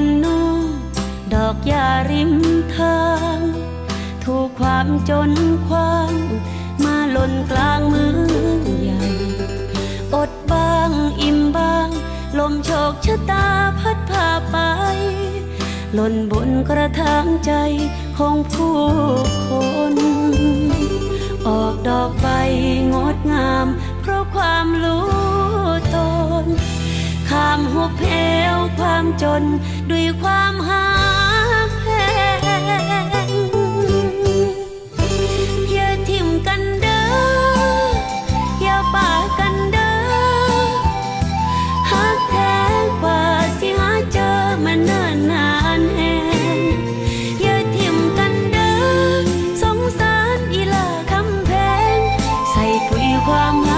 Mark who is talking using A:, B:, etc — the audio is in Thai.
A: วันนูดอกยาริมทาง ถูกความจนควางมาหล่นกลางเมืองใหญ่ อดบ้างอิ่มบ้าง ลมโชคชะตาพัดพาไป หล่นบนกระถางใจของผู้คน ออกดอกใบงดงาม เพราะความรู้างหุบเหวความจนด้วยความหาแพงอย่าทิมกันเด้ออย่าป่ากันเด้อหากแท้กว่าสิหาเจอมันเนินนานแหงอย่าทิมกันเด้อสงสารอีลาคำแพงใส่ปุยความหา